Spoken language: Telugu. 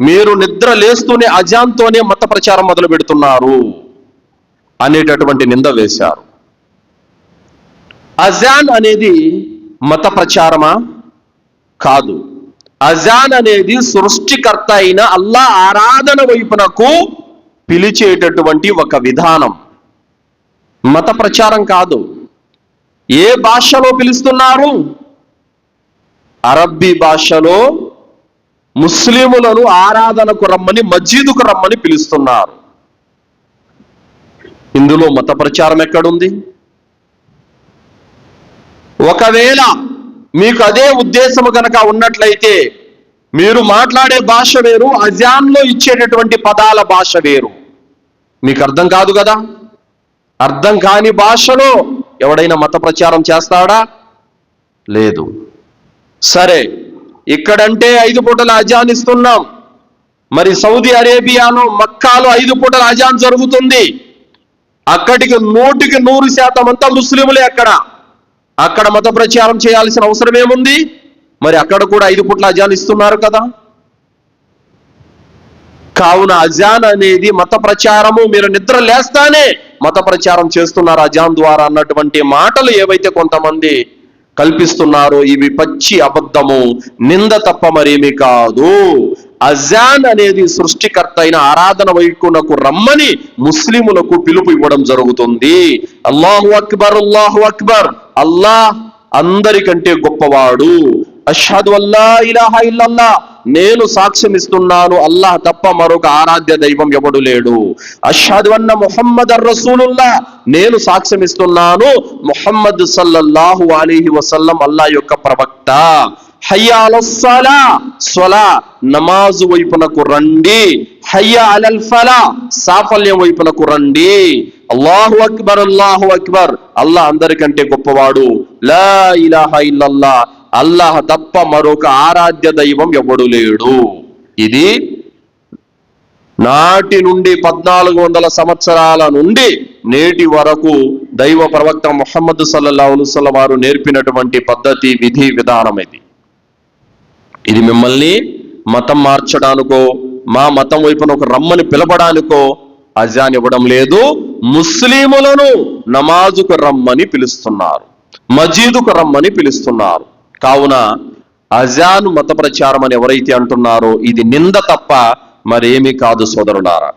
మీరు నిద్ర లేస్తూనే అజాన్తోనే మత ప్రచారం మొదలు పెడుతున్నారు అనేటటువంటి నింద వేశారు. అజాన్ అనేది మత ప్రచారమా? కాదు. అజాన్ అనేది సృష్టికర్త అయిన అల్లా ఆరాధన వైపునకు పిలిచేటటువంటి ఒక విధానం. మత ప్రచారం కాదు. ఏ భాషలో పిలుస్తున్నారు? అరబ్బీ భాషలో ముస్లిములను ఆరాధనకు రమ్మని మజీదుకు రమ్మని పిలుస్తున్నారు. ఇందులో మత ప్రచారం ఎక్కడుంది? ఒకవేళ మీకు అదే ఉద్దేశము కనుక ఉన్నట్లయితే మీరు మాట్లాడే భాష వేరు అజాన్లో ఇచ్చేటటువంటి పదాల భాష వేరు. మీకు అర్థం కాదు కదా? అర్థం కాని భాషలో ఎవడైనా మత ప్రచారం చేస్తాడా? లేదు. సరే ఇక్కడంటే ఐదు పూటల అజాన్ ఇస్తున్నాం. మరి సౌదీ అరేబియాలో మక్కాలో ఐదు పూటల అజాన్ జరుగుతుంది. అక్కడికి నూటికి నూరు శాతం అంతా ముస్లింలే అక్కడ. అక్కడ మత ప్రచారం చేయాల్సిన అవసరం ఏముంది? మరి అక్కడ కూడా ఐదు పూట్ల అజాన్ ఇస్తున్నారు కదా. కావున అజాన్ అనేది మత ప్రచారము మీరు నిద్ర లేస్తానే మత ప్రచారం చేస్తున్నారు అజాన్ ద్వారా అన్నటువంటి మాటలు ఏవైతే కొంతమంది కల్పిస్తున్నారో. ఇవి పచ్చి అబద్ధము. నింద తప్ప మరేమి కాదు. అజాన్ అనేది సృష్టికర్త అయిన ఆరాధన వైకునకు రమ్మని ముస్లిములకు పిలుపు ఇవ్వడం జరుగుతుంది. అల్లాహు అక్బర్ అల్లాహు అక్బర్. అల్లాహ్ అందరికంటే గొప్పవాడు. అషాద్ అల్లా ఇలాహా ఇల్లల్లా నేను సాక్ష్యం ఇస్తున్నాను. అల్లాహ్ తప్ప మరొక ఆరాధ్య దైవం ఎవడు లేడు. అష్హదు అన్న ముహమ్మద్ రసూలుల్లా. నేను సాక్ష్యం ఇస్తున్నాను. ముహమ్మద్ సల్లల్లాహు అలీహి వసల్లం అల్లాహ్ యొక్క ప్రవక్త. హయ్యా అలస్సలా. స్వలా. నమాజు వైపునకు రండి. హయ్యా అలల్ ఫలా. సాఫల్యం వైపునకు రండి. అల్లాహు అక్బర్ అల్లాహు అక్బర్. అల్లా అందరికంటే గొప్పవాడు. లా ఇలాహ ఇల్లల్లా అల్లాహ్ తప్ప మరొక ఆరాధ్య దైవం ఎవడు లేడు. ఇది నాటి నుండి పద్నాలుగు వందల సంవత్సరాల నుండి నేటి వరకు దైవ ప్రవక్త ముహమ్మద్ సల్లల్లాహు అలైహి వారు నేర్పినటువంటి పద్ధతి విధి విధానం ఇది. ఇది మిమ్మల్ని మతం మార్చడానికో మా మతం వైపున ఒక రమ్మని పిలవడానికో అజాన్ ఇవ్వడం లేదు. ముస్లిములను నమాజుకు రమ్మని పిలుస్తున్నారు మజీదుకు రమ్మని పిలుస్తున్నారు. కావున అజాన్ మత ప్రచారం అని ఎవరైతే అంటున్నారో ఇది నింద తప్ప మరేమీ కాదు సోదరులారా.